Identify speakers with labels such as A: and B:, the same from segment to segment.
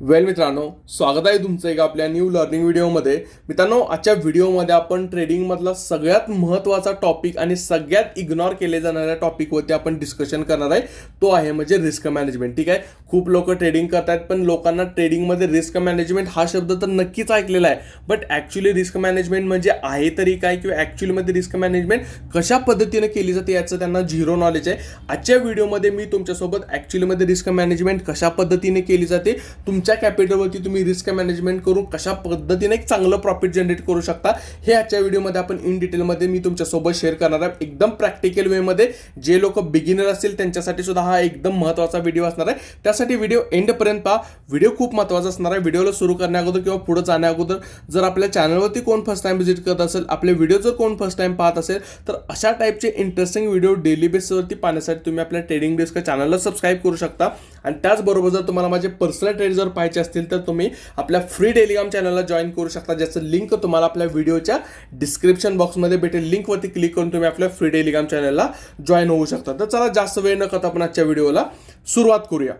A: वेल मित्रांनो स्वागत आहे तुमचं एका आपल्या न्यू लर्निंग व्हिडिओमध्ये मित्रांनो आजच्या व्हिडिओमध्ये आपण ट्रेडिंगमधला सगळ्यात महत्त्वाचा टॉपिक आणि सगळ्यात इग्नॉर केले जाणाऱ्या टॉपिकवरती आपण डिस्कशन करणार आहे. तो आहे म्हणजे रिस्क मॅनेजमेंट ठीक आहे? खूप लोक ट्रेडिंग करतात पण लोकांना ट्रेडिंगमध्ये रिस्क मॅनेजमेंट हा शब्द तर नक्कीच ऐकलेला आहे. बट ॲक्च्युली रिस्क मॅनेजमेंट म्हणजे आहे तरी काय किंवा ॲक्च्युअलीमध्ये रिस्क मॅनेजमेंट कशा पद्धतीने केली जाते याचं त्यांना झिरो नॉलेज आहे. आजच्या व्हिडिओमध्ये मी तुमच्यासोबत ॲक्च्युअलीमध्ये रिस्क मॅनेजमेंट कशा पद्धतीने केली जाते तुमच्या कॅपिटलवरती तुम्ही रिस्क मॅनेजमेंट करून कशा पद्धतीने एक चांगलं प्रॉफिट जनरेट करू शकता हे आजच्या व्हिडिओमध्ये आपण इन डिटेलमध्ये मी तुमच्यासोबत शेअर करणार आहे एकदम प्रॅक्टिकल वेमध्ये जे लोक बिगिनर असतील त्यांच्यासाठी सुद्धा हा एकदम महत्त्वाचा व्हिडिओ असणार आहे. त्या त्यासाठी व्हिडिओ एंडपर्यंत पहा. व्हिडिओ खूप महत्त्वाचा असणार आहे. व्हिडिओला सुरू करण्या अगोदर किंवा पुढे जाण्या अगोदर जर आपल्या चॅनलवरती कोण फर्स्ट टाइम व्हिजिट करत असेल आपले व्हिडिओ जर कोण फर्स्ट टाइम पाहत असेल तर अशा टाईपचे इंटरेस्टिंग व्हिडिओ डेली बेसवरती पाहण्यासाठी तुम्ही आपल्या ट्रेडिंग डेस्क चॅनलला सबस्क्राईब करू शकता. आणि त्याचबरोबर जर तुम्हाला माझे पर्सनल ट्रेड जर पाहायचे असतील तर तुम्ही आपल्या फ्री टेलिग्राम चॅनलला जॉईन करू शकता. ज्याचं लिंक तुम्हाला आपल्या व्हिडिओच्या डिस्क्रिप्शन बॉक्समध्ये भेटेल. लिंकवरती क्लिक करून तुम्ही आपल्या फ्री टेलिग्राम चॅनलला जॉईन होऊ शकता. तर चला जास्त वेळ न करता आपण आजच्या व्हिडिओला सुरुवात करूया.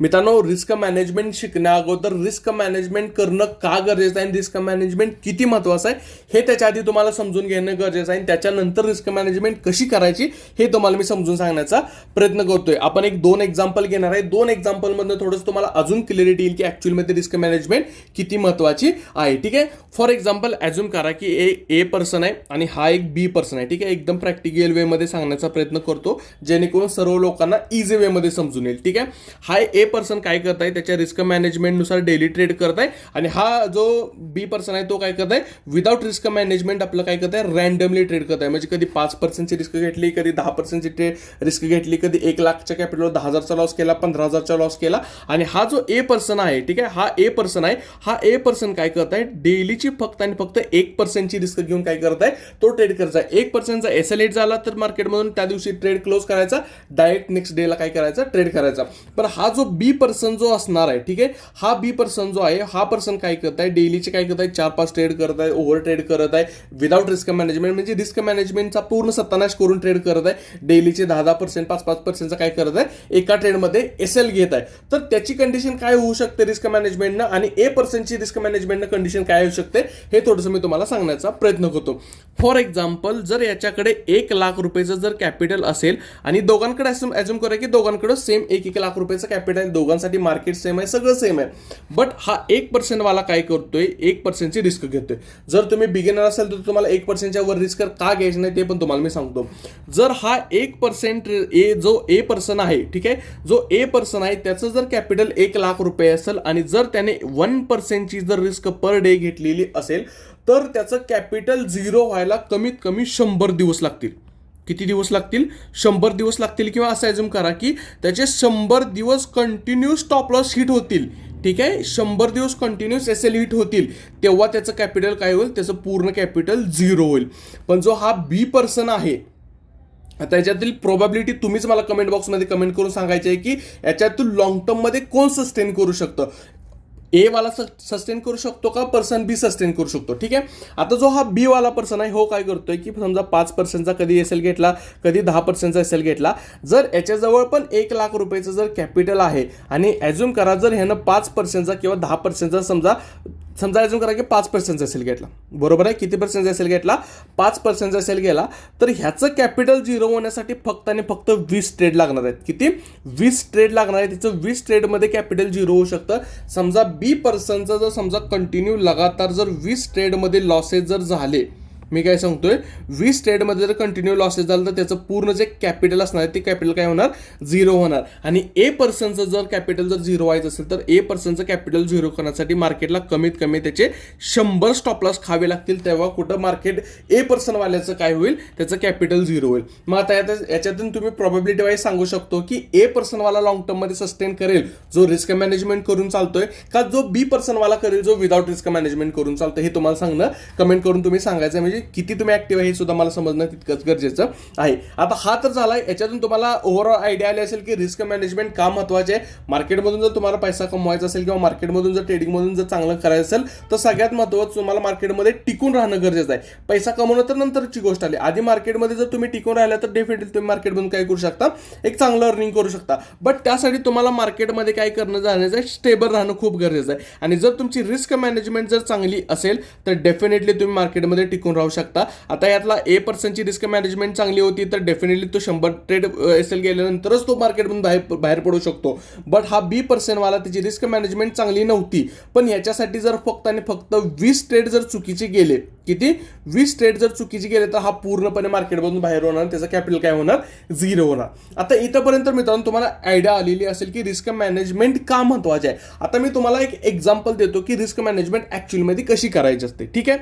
A: मित्रांनो रिस्क मॅनेजमेंट शिकण्या अगोदर रिस्क मॅनेजमेंट करणं का गरजेचं आहे रिस्क मॅनेजमेंट किती महत्त्वाचं आहे हे त्याच्या आधी तुम्हाला समजून घेणं गरजेचं आहे आणि त्याच्यानंतर रिस्क मॅनेजमेंट कशी करायची हे तुम्हाला मी समजून सांगण्याचा प्रयत्न करतोय. आपण एक दोन एक्झाम्पल घेणार आहे. दोन एक्झाम्पलमधनं थोडंसं तुम्हाला अजून क्लिअरिटी येईल की ॲक्च्युअलमध्ये रिस्क मॅनेजमेंट किती महत्त्वाची आहे ठीक आहे? फॉर एक्झाम्पल ॲज्युम करा की ए ए पर्सन आहे आणि हा एक बी पर्सन आहे ठीक आहे? एकदम प्रॅक्टिकल वेमध्ये सांगण्याचा प्रयत्न करतो जेणेकरून सर्व लोकांना इझी वेमध्ये समजून येईल ठीक आहे? हा ए पर्सन काय करत आहे त्याच्या रिस्क मॅनेजमेंटनुसार डेली ट्रेड करत आहे आणि हा जो बी पर्सन आहे तो काय करत आहे विदाऊट रिस्क मॅनेजमेंट आपलं काय करत आहे रँडमली ट्रेड करत आहे म्हणजे कधी पाच पर्सेंटची रिस्क घेतली कधी दहा पर्सेंटची ट्रेड रिस्क घेतली कधी एक लाखच्या कॅपिटलवर दहा हजारचा लॉस केला पंधरा हजारचा लॉस केला. आणि हा जो ए पर्सन आहे ठीक आहे हा ए पर्सन आहे हा ए पर्सन काय करत आहे डेलीची फक्त आणि फक्त एक पर्सेंटची रिस्क घेऊन काय करत आहे तो ट्रेड करायचा एक पर्सेंटचा एस एल झाला तर मार्केटमधून त्या दिवशी ट्रेड क्लोज करायचा डायरेक्ट नेक्स्ट डेला काय करायचा ट्रेड करायचा. पण हा जो बी पर्सन जो असणार आहे ठीक आहे? हा बी पर्सन जो आहे हा पर्सन काय करत आहे डेलीचे काय करत आहे चार पाच ट्रेड करत आहे ओव्हर ट्रेड करत आहे. विदाऊट रिस्क मॅनेजमेंट म्हणजे रिस्क मॅनेजमेंटचा पूर्ण सत्तानाश करून ट्रेड करत आहे. डेलीचे दहा दहा पर्सेंट पाच पाच पर्सेंटचा काय करत आहे? एका ट्रेडमध्ये एस एल घेत आहे. तर त्याची कंडिशन काय होऊ शकते रिस्क मॅनेजमेंटनं आणि ए पर्सनची रिस्क मॅनेजमेंटनं कंडिशन काय होऊ शकते? हे थोडंसं मी तुम्हाला सांगण्याचा प्रयत्न करतो. फॉर एक्झाम्पल जर याच्याकडे एक लाख रुपयेचं जर कॅपिटल असेल आणि दोघांकडे ॲज्युम करा की दोघांकडे सेम एक एक लाख रुपयाचं कॅपिटल आहे दोघांसाठी मार्केट सेम आहे सगळं सेम आहे. बट हा एक पर्सेंटवाला काय करतोय? एक पर्सेंटची रिस्क घेतोय. जर तुम्ही बिगिनर असाल तर तुम्हाला एक पर्सेंटच्या वर रिस्क का घ्यायचं नाही ते पण तुम्हाला मी सांगतो. जर हा एक पर्सेंट ए जो ए पर्सन आहे ठीक आहे? जो ए पर्सन आहे त्याचं जर कॅपिटल एक लाख रुपये असेल आणि जर त्याने वन पर्सेंटची जर रिस्क पर डे घेतलेली असेल तर त्याचं कॅपिटल झिरो व्हायला कमीत कमी शंभर दिवस लागतील. किती दिवस लागतील? शंभर दिवस लागतील किंवा असं ॲझ्युम करा की त्याचे शंभर दिवस कंटिन्यू स्टॉप लॉस हिट होतील. ठीक आहे? शंभर दिवस कंटिन्युअस एस एल हिट होतील. तेव्हा त्याचं कॅपिटल काय होईल? त्याचं पूर्ण कॅपिटल झिरो होईल. पण जो हा बी पर्सन आहे आता याच्यातील प्रोबॅबिलिटी तुम्हीच मला कमेंट बॉक्समध्ये कमेंट करून सांगायचे आहे की याच्यातून लॉंग टर्ममध्ये कोण सस्टेन करू शकतं? ए वाला सस्टेन करू शकतो का? पर्सन बी सस्टेन करू शकतो. ठीक आहे? आता जो हा बी वाला पर्सन आहे हो काय करतोय की समजा पाच पर्सेंटचा कधी एस एल घेतला कधी दहा पर्सेंटचा एस एल घेतला जर याच्याजवळ पण एक लाख रुपयाचं जर कॅपिटल आहे आणि ॲज्युम करा जर ह्यानं पाच पर्सेंटचा किंवा दहा पर्सेंटचा समजा समजा अजून करा की पाच पर्सेंटचा असेल घेतला. बरोबर आहे? किती पर्सेंटचा असेल घेतला? पाच पर्सेंटचा असेल गेला तर ह्याचं कॅपिटल झिरो होण्यासाठी फक्त आणि फक्त वीस ट्रेड लागणार आहेत. किती? वीस ट्रेड लागणार आहे तिचं वीस ट्रेडमध्ये कॅपिटल झिरो होऊ शकतं. समजा बी पर्सनचा जर समजा कंटिन्यू लगातार जर वीस ट्रेडमध्ये लॉसेस जर झाले मी काय सांगतोय वीस ट्रेडमध्ये जर कंटिन्यू लॉसेस झालं तर त्याचं पूर्ण जे कॅपिटल असणार आहे ते कॅपिटल काय होणार? झिरो होणार. आणि ए पर्सनचं जर कॅपिटल जर झिरो व्हायचं असेल तर ए पर्सनचं कॅपिटल झिरो करण्यासाठी मार्केटला कमीत कमी त्याचे शंभर स्टॉपलॉस खावे लागतील. तेव्हा कुठं मार्केट ए पर्सनवाल्याचं काय होईल? त्याचं कॅपिटल झिरो होईल. मग आता याच्यातून तुम्ही प्रॉबिलिटी वाईज सांगू शकतो की ए पर्सनवाला लॉंग टर्ममध्ये सस्टेन करेल जो रिस्क मॅनेजमेंट करून चालतोय का जो बी पर्सनवाला करेल जो विदाऊट रिस्क मॅनेजमेंट करून चालतोय हे तुम्हाला सांगणं. कमेंट करून तुम्ही सांगायचं म्हणजे म्हणजे किती तुम्ही ऍक्टिव्ह आहे हे सुद्धा मला समजणं तितकंच गरजेचं आहे. आता हा तर झाला याच्यातून तुम्हाला ओव्हरऑल आयडिया आली असेल की रिस्क मॅनेजमेंट का महत्त्वाचे आहे. मार्केटमधून जर तुम्हाला पैसा कमवायचा असेल किंवा मार्केटमधून जर ट्रेडिंगमधून जर चांगलं करायचं असेल तर सगळ्यात महत्त्वाचं तुम्हाला मार्केटमध्ये टिकून राहणं गरजेचं आहे. पैसा कमवणं तर नंतरची गोष्ट आली. आधी मार्केटमध्ये जर तुम्ही टिकून राहिला तर डेफिनेटली तुम्ही मार्केटमधून काय करू शकता. एक चांगलं अर्निंग करू शकता. बट त्यासाठी तुम्हाला मार्केटमध्ये काय करणं जाण्याचं आहे स्टेबल राहणं खूप गरजेचं आहे. आणि जर तुमची रिस्क मॅनेजमेंट जर चांगली असेल तर डेफिनेटली तुम्ही मार्केटमध्ये टिकून राहू शकता. आता यातला ए पर्सेंटची रिस्क मॅनेजमेंट चांगली होती तर डेफिनेटली तो शंभर ट्रेड असेल गेल्यानंतरच तो मार्केटमधून बाहेर बाहेर पडू शकतो. बट हा बी पर्सेंटवाला त्याची रिस्क मॅनेजमेंट चांगली नव्हती. पण याच्यासाठी जर फक्त आणि फक्त वीस ट्रेड जर चुकीचे गेले किती? वीस ट्रेड जर चुकीचे गेले तर हा पूर्णपणे मार्केटमधून बाहेर होणार त्याचा कॅपिटल काय होणार? झिरो होणार. आता इथंपर्यंत मित्रांनो तुम्हाला आयडिया आलेली असेल की रिस्क मॅनेजमेंट का महत्त्वाचे आहे. आता मी तुम्हाला एक एक्झाम्पल देतो की रिस्क मॅनेजमेंट ॲक्च्युअलमध्ये कशी करायची असते. ठीक आहे?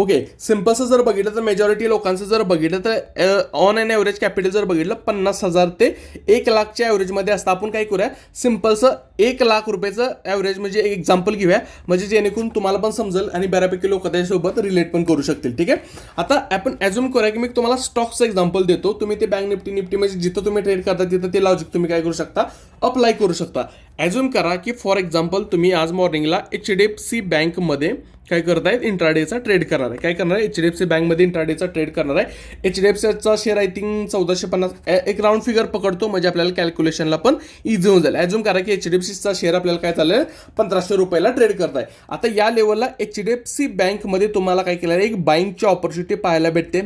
A: ओके सिम्पलचं जर बघितलं तर मेजॉरिटी लोकांचं जर बघितलं तर ऑन अँड ॲव्हरेज कॅपिटल जर बघितलं पन्नास हजार ते एक लाखच्या ॲव्हरेजमध्ये असतं. आपण काय करूया? सिम्पलचं एक लाख रुपयाचं ॲव्हरेज म्हणजे एक एक्झाम्पल घेऊया. म्हणजे जेणेकरून तुम्हाला पण समजेल आणि बऱ्यापैकी लोक त्याच्यासोबत रिलेट पण करू शकतील ठीक आहे? आता आपण ॲज्युम करूया की मी तुम्हाला स्टॉकचं एक्झाम्पल देतो. तुम्ही ते बँक निफ्टी निफ्टी म्हणजे जिथं तुम्ही ट्रेड करता तिथं ते लॉजिक तुम्ही काय करू शकता? अप्लाय करू शकता. ॲज्युम करा की फॉर एक्झाम्पल तुम्ही आज मॉर्निंगला एच डी एफ सी बँकमध्ये काय करतायत इंट्राडेचा ट्रेड करणार आहे. काय करणार आहे? एच डी एफ सी बँकमध्ये इंट्राडेचा ट्रेड करणार आहे. एच डी एफ सीचा शेअर आय थिंक चौदाशे पन्नास एक राऊंड फिगर पकडतो. म्हणजे आपल्याला कॅल्क्युलेशनला पण इझी होऊन जाईल. ॲज्युम करा की एच डी एफ सीचा शेअर आपल्याला काय चाललं पंधराशे रुपयाला ट्रेड करताय. आता या लेवलला एच डी एफ सी बँकमध्ये तुम्हाला काय केलं आहे एक बाईंगची ऑपॉर्च्युनिटी पाहायला भेटते.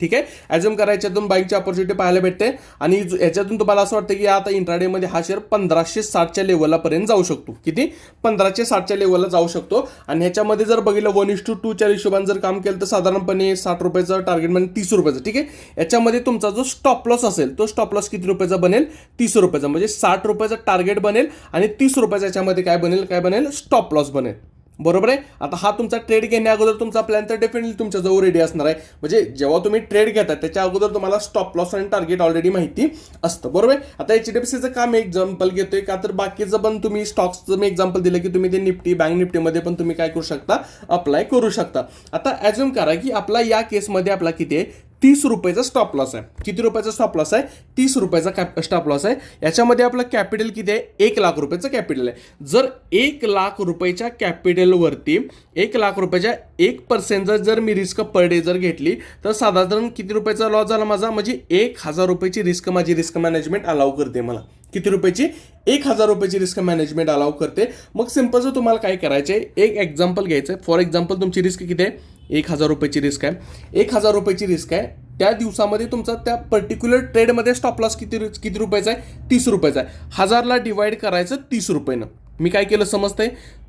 A: ठीक आहे? ॲजम करा याच्यातून बाईकची ऑपॉर्च्युनिटी पाहायला भेटते. आणि याच्यातून तुम्हाला असं वाटतं की आता इंट्राडेमध्ये हा शेअर पंधराशे साठच्या लेवलला पर्यंत जाऊ शकतो. किती? पंधराशे साठच्या लेवलला जाऊ शकतो. आणि ह्याच्यामध्ये जर बघितलं वन इस टू टूच्या हिशोबाने जर काम केलं तर साधारणपणे साठ रुपयाचं टार्गेट म्हणजे तीस रुपयाचं ठीक आहे? याच्यामध्ये तुमचा जो स्टॉप लॉस असेल तो स्टॉप लॉस किती रुपयाचा बनेल? तीस रुपयाचा म्हणजे साठ रुपयाचं टार्गेट बनेल आणि तीस रुपयाचा याच्यामध्ये काय बनेल? काय बनेल? स्टॉप लॉस बनेल. बरोबर आहे? आता हा तुमचा ट्रेड घेण्या अगोदर तुमचा प्लॅन तर डेफिनेटली तुमच्याजवळ रेडी असणार आहे. म्हणजे जेव्हा तुम्ही ट्रेड घेता त्याच्या अगोदर तुम्हाला स्टॉप लॉस आणि टार्गेट ऑलरेडी माहिती असतं. बरोबर आहे? आता एच डी एफ सीचं काम मी एक्झाम्पल घेतोय का? तर बाकीचं पण तुम्ही स्टॉक्सचं मी एक्झाम्पल दिलं की तुम्ही ते निफ्टी बँक निफ्टीमध्ये पण तुम्ही काय करू शकता? अप्लाय करू शकता. आता ॲज्युम करा की आपला या केसमध्ये आपला किती आहे? तीस रुपयाचा स्टॉप लॉस आहे. किती रुपयाचा स्टॉप लॉस आहे? तीस रुपयाचा कॅप स्टॉप लॉस आहे. याच्यामध्ये आपलं कॅपिटल किती आहे? एक लाख रुपयाचं कॅपिटल आहे. जर एक लाख रुपयाच्या कॅपिटलवरती एक लाख रुपयाच्या एक पर्सेंट जर मी रिस्क पर डे जर घेतली तर साधारण किती रुपयाचा लॉस झाला माझा? म्हणजे एक हजार रुपयाची रिस्क माझी रिस्क मॅनेजमेंट अलाव करते मला. किती रुपयाची? एक हजार रुपयाची रिस्क मॅनेजमेंट अलाव करते. मग सिम्पलचं तुम्हाला काय करायचं आहे एक एक्झाम्पल घ्यायचं आहे फॉर एक्झाम्पल तुमची रिस्क किती आहे? एक हजार रुपयाची रिस्क आहे. एक हजार रुपयाची रिस्क आहे. त्या दिवसामध्ये तुमचा त्या पर्टिक्युलर ट्रेडमध्ये स्टॉप लॉस किती किती रुपयाचा आहे? तीस रुपयाचा आहे. हजारला डिवाईड करायचं तीस रुपयानं. मी काय केलं समजतंय?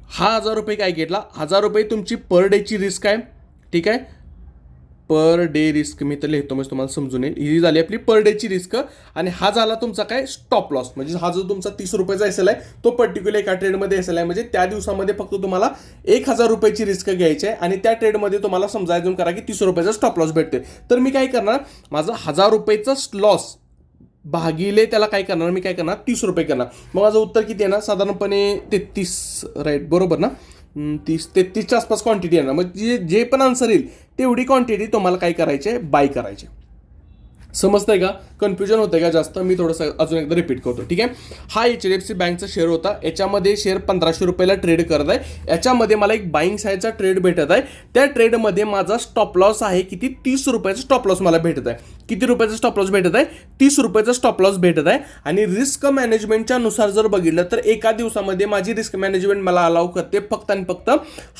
A: हा हजार रुपये काय घेतला? हजार रुपये तुमची पर डेची रिस्क आहे. ठीक आहे? पर डे रिस्क मी तर लिहितो म्हणजे तुम्हाला समजून येईल. ही झाली आपली पर डेची रिस्क. आणि हा झाला तुमचा काय? स्टॉप लॉस म्हणजे हा जो तुमचा तीस रुपयाचा एस एल आहे तो पर्टिक्युलर एका ट्रेडमध्ये एस एल आहे. म्हणजे त्या दिवसामध्ये फक्त तुम्हाला एक हजार रुपयाची रिस्क घ्यायची आहे आणि त्या ट्रेडमध्ये तुम्हाला समजायचं करा की तीस रुपयाचा स्टॉप लॉस भेटते तर मी काय करणार? माझा हजार रुपयेचा लॉस भागिले त्याला काय करणार? मी काय करणार? तीस रुपये करणार. मग माझं उत्तर किती आहे ना साधारणपणे तेहतीस. राईट बरोबर ना? तीस तेहतीसच्या आसपास क्वांटिटी येणार. मग जे जे पण आन्सर येईल तेवढी क्वांटिटी तुम्हाला काय करायची आहे? बाय करायची समजतंय का? कन्फ्युजन होतं का जास्त? मी थोडंसं अजून एकदा रिपीट करतो ठीक आहे? हा एच डी एफ सी बँकचा शेअर होता. याच्यामध्ये शेअर पंधराशे रुपयाला ट्रेड करत आहे याच्यामध्ये मला एक बाईंग साईडचा ट्रेड भेटत आहे. त्या ट्रेडमध्ये माझा स्टॉप लॉस आहे किती? तीस रुपयाचा स्टॉप लॉस मला भेटत आहे. किती रुपयाचा स्टॉप लॉस भेटत आहे? तीस रुपयाचा स्टॉप लॉस भेटत आहे. आणि रिस्क मॅनेजमेंटच्या नुसार जर बघितलं तर एका दिवसामध्ये माझी रिस्क मॅनेजमेंट मला अलाव करते फक्त आणि फक्त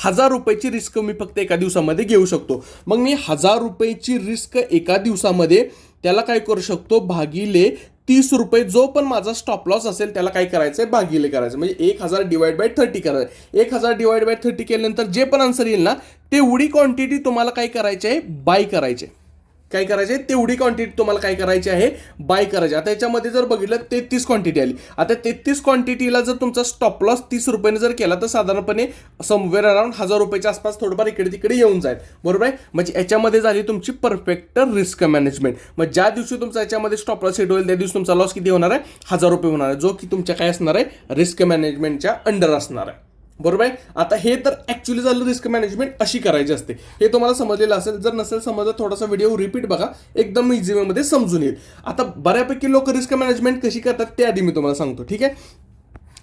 A: हजार रुपयाची रिस्क मी फक्त एका दिवसामध्ये घेऊ शकतो. मग मी हजार रुपयाची रिस्क एका दिवसामध्ये त्याला काय करू शकतो? भागिले तीस रुपये. जो पण माझा स्टॉप लॉस असेल त्याला काय करायचं आहे भागिले करायचं म्हणजे एक हजार डिवाइड बाय थर्टी करायचं एक हजार डिवाइड बाय थर्टी केल्यानंतर जे पण आन्सर येईल ना तेवढी क्वांटिटी तुम्हाला काय करायची आहे बाय करायची आहे काय करायचे? तेवढी क्वांटिटी तुम्हाला काय करायची आहे? बाय करायची. आता याच्यामध्ये जर बघितलं तेहतीस क्वांटिटी आली. आता तेहतीस क्वांटिटीला जर तुमचा स्टॉप लॉस तीस रुपयाने जर केला तर साधारणपणे समवेअर अराउंड हजार रुपयाच्या आसपास थोडंफार इकडे तिकडे येऊन जाईल. बरोबर आहे? म्हणजे याच्यामध्ये झाली तुमची परफेक्ट रिस्क मॅनेजमेंट मग ज्या दिवशी तुमचा याच्यामध्ये स्टॉप लॉस सेट होईल त्या दिवशी तुमचा लॉस किती होणार आहे? हजार रुपये होणार आहे. जो की तुमच्या काय असणार आहे? रिस्क मॅनेजमेंटच्या अंडर असणार आहे. बरोबर आहे? आता हे तर ऍक्च्युली झालं रिस्क मॅनेजमेंट अशी करायची असते. हे तुम्हाला समजलेलं असेल जर नसेल समजलं थोडासा व्हिडिओ रिपीट बघा एकदम इझी मध्ये समजून येईल. आता बऱ्यापैकी लोक रिस्क मॅनेजमेंट कशी करतात ते आधी मी तुम्हाला सांगतो ठीक आहे?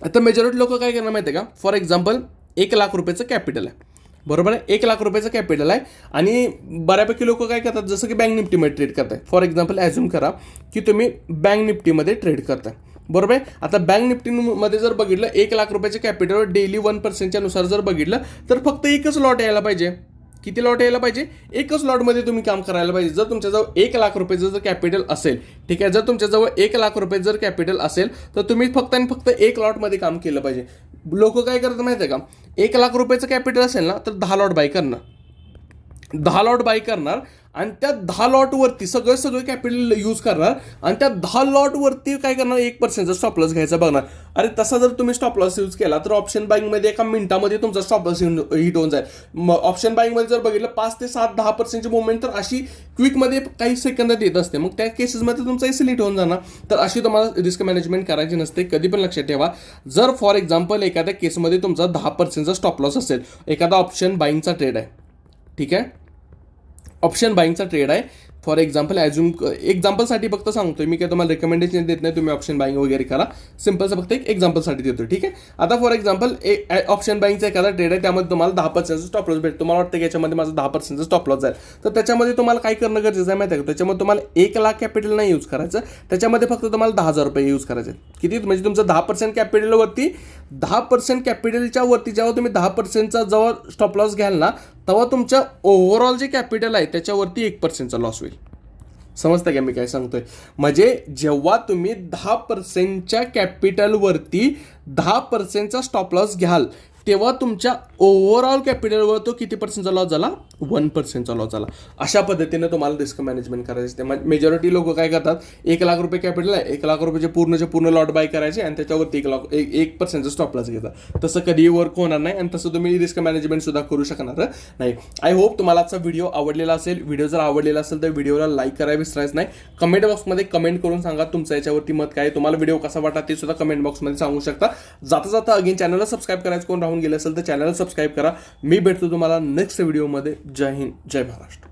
A: आता मेजॉरिटी लोक काय करणार माहिती आहे का? फॉर एक्झाम्पल एक लाख रुपयाचं कॅपिटल आहे. बरोबर आहे? एक लाख रुपयाचं कॅपिटल आहे. आणि बऱ्यापैकी लोक काय करतात जसं की बँक निफ्टीमध्ये ट्रेड करताय. फॉर एक्झाम्पल ॲझ्युम करा की तुम्ही बँक निफ्टीमध्ये ट्रेड करताय. बरोबर आहे? आता बँक निफ्टीमध्ये जर बघितलं एक लाख रुपयाच्या कॅपिटलवर डेली वन पर्सेंटच्या नुसार जर बघितलं तर फक्त एकच लॉट यायला पाहिजे. किती लॉट यायला पाहिजे? एकच लॉटमध्ये तुम्ही काम करायला पाहिजे. जर तुमच्याजवळ एक लाख रुपयाचं जर कॅपिटल असेल ठीक आहे? जर तुमच्याजवळ एक लाख रुपये जर कॅपिटल असेल तर तुम्ही फक्त आणि फक्त एक लॉटमध्ये काम केलं पाहिजे. लोक काय करतात माहिती आहे का? एक लाख रुपयाचं कॅपिटल असेल ना तर दहा लॉट बाय करणार. दहा लॉट बाय करणार आणि त्या दहा लॉटवरती सगळं सगळं कॅपिटल यूज करणार. आणि त्या दहा लॉटवरती काय करणार? एक पर्सेंटचा स्टॉप लॉस घ्यायचा बघणार. अरे तसा जर तुम्ही स्टॉप लॉस यूज केला तर ऑप्शन बाईंगमध्ये एका मिनिटामध्ये तुमचा स्टॉप लॉस हिट होऊन जाईल. मग ऑप्शन बाईंगमध्ये जर बघितलं पाच ते सात दहा पर्सेंटची मुवमेंट तर अशी क्विकमध्ये काही सेकंदात येत असते मग त्या केसेसमध्ये तुमचा एस हिट होऊन जाणार. तर अशी तुम्हाला रिस्क मॅनेजमेंट करायची नसते. कधी पण लक्षात ठेवा. जर फॉर एक्झाम्पल एखाद्या केसमध्ये तुमचा दहा पर्सेंटचा स्टॉप लॉस असेल. एखादा ऑप्शन बाईंगचा ट्रेड आहे. ठीक आहे? ऑप्शन बाईंगचा ट्रेड आहे. फॉर एक्झाम्पल ॲज्युम एक्झाम्पलसाठी फक्त सांगतोय मी काय तुम्हाला रेकमेंडेशन देत नाही तुम्ही ऑप्शन बाईंग वगैरे करा. सिम्पलचं फक्त एक एक्झाम्पलसाठी देतो ठीक आहे? आता फॉर एक्झाम्पल ऑप्शन बाईंगचा एखादा ट्रेड आहे त्यामध्ये तुम्हाला दहा पर्सेंटचा स्टॉप लॉस भेटतो. तुम्हाला वाटतं की याच्यामध्ये माझा दहा पर्सेंटचा स्टॉप लॉस जाईल तर त्याच्यामध्ये तुम्हाला काय करणं गरजेचं आहे माहिती आहे का? त्याच्यामध्ये तुम्हाला एक लाख कॅपिटल नाही यूज करायचं. त्याच्यामध्ये फक्त तुम्हाला दहा हजार रुपये यूज करायचे किती? म्हणजे तुमचं दहा पर्सेंट कॅपिटलवरती दहा पर्सेंट कॅपिटलच्या वरती जेव्हा तुम्ही दहा पर्सेंटचा जेव्हा स्टॉप लॉस घ्याल ना तेव्हा तुमच्या ओव्हरऑल जे कॅपिटल आहे त्याच्यावरती एक पर्सेंटचा लॉस होईल. समजतं का मी काय सांगतोय? म्हणजे जेव्हा तुम्ही दहा पर्सेंटच्या कॅपिटलवरती दहा पर्सेंटचा स्टॉप लॉस घ्याल तेव्हा तुमच्या ओव्हरऑल कॅपिटलवर तो किती पर्सेंटचा लॉस झाला? वन पर्सेंटचा लॉस झाला. अशा पद्धतीने तुम्हाला रिस्क मॅनेजमेंट करायचं. असते मेजॉरिटी लोक काय करतात? एक लाख रुपये कॅपिटल आहे एक लाख रुपयाचे पूर्णचे पूर्ण लॉट बाय करायचे आणि त्याच्यावरती एक लाख एक एक पर्सेंटचा स्टॉपलाच घेतात. तसं कधीही वर्क होणार नाही आणि तसं तुम्ही रिस्क मॅनेजमेंट सुद्धा करू शकणार नाही. आय होप तुम्हाला आजचा व्हिडिओ आवडलेला असेल. व्हिडिओ जर आवडलेला असेल तर व्हिडिओला लाईक करायला विसरायचं नाही. कमेंट बॉक्समध्ये कमेंट करून सांगा तुमचं याच्यावरती मत काय तुम्हाला व्हिडिओ कसा वाटला ते सुद्धा कमेंट बॉक्समध्ये सांगू शकता. जाता जाता अगेन चॅनलला सबस्क्राईब करायचं कोण राहून गेलं असेल तर चॅनलला सबस्क्राईब करा. मी भेटतो तुम्हाला नेक्स्ट व्हिडिओमध्ये जय हिंद जय महाराष्ट्र.